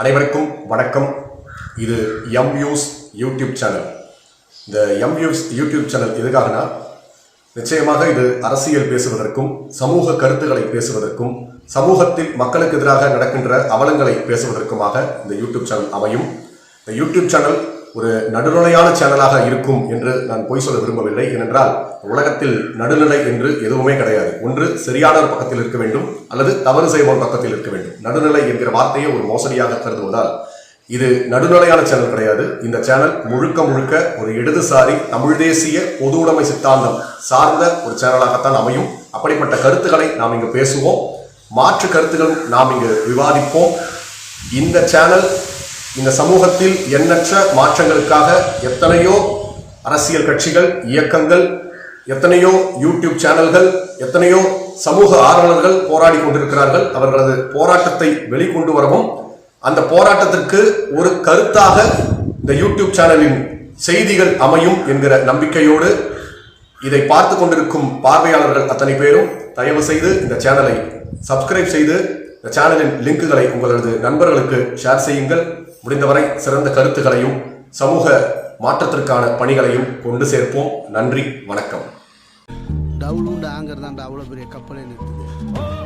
அனைவருக்கும் வணக்கம். இது எம் வியூஸ் யூடியூப் சேனல் இந்த எம் வியூஸ் யூடியூப் சேனல் எதுக்காகனா நிச்சயமாக இது அரசியல் பேசுவதற்கும் சமூக கருத்துக்களை பேசுவதற்கும் சமூகத்தில் மக்களுக்கு எதிராக நடக்கின்ற அவலங்களை பேசுவதற்குமாக இந்த யூடியூப் சேனல் அமையும். இந்த யூடியூப் சேனல் ஒரு நடுநிலையான சேனலாக இருக்கும் என்று நான் பொய் சொல்ல விரும்பவில்லை. ஏனென்றால் உலகத்தில் நடுநிலை என்று எதுவுமே கிடையாது. ஒன்று சரியானவர் பக்கத்தில் இருக்க வேண்டும் அல்லது தவறு செய்வோர் பக்கத்தில் இருக்க வேண்டும். நடுநிலை என்கிற வார்த்தையை ஒரு மோசடியாக கருதுவதால் இது நடுநிலையான சேனல் கிடையாது. இந்த சேனல் முழுக்க முழுக்க ஒரு இடதுசாரி தமிழ் தேசிய பொது உடைமை சித்தாந்தம் சார்ந்த ஒரு சேனலாகத்தான் அமையும். அப்படிப்பட்ட கருத்துக்களை நாம் இங்கு பேசுவோம். மாற்று கருத்துக்களும் நாம் இங்கு விவாதிப்போம். இந்த சேனல் இந்த சமூகத்தில் எண்ணற்ற மாற்றங்களுக்காக எத்தனையோ அரசியல் கட்சிகள் இயக்கங்கள் எத்தனையோ யூடியூப் சேனல்கள் எத்தனையோ சமூக ஆர்வலர்கள் போராடி கொண்டிருக்கிறார்கள். அவர்களது போராட்டத்தை வெளிக்கொண்டு வரவும் அந்த போராட்டத்திற்கு ஒரு கருத்தாக இந்த யூடியூப் சேனலின் செய்திகள் அமையும் என்கிற நம்பிக்கையோடு இதை பார்த்து கொண்டிருக்கும் பார்வையாளர்கள் அத்தனை பேரும் தயவு செய்து இந்த சேனலை சப்ஸ்கிரைப் செய்து இந்த சேனலின் லிங்குகளை உங்களது நண்பர்களுக்கு ஷேர் செய்யுங்கள். முடிந்தவரை சிறந்த கருத்துக்களையும் சமூக மாற்றத்திற்கான பணிகளையும் கொண்டு சேர்ப்போம். நன்றி வணக்கம். டவுலுண்டு ஆங்கர் தான் அவ்வளோ பெரிய கப்பலே நிறுத்துது.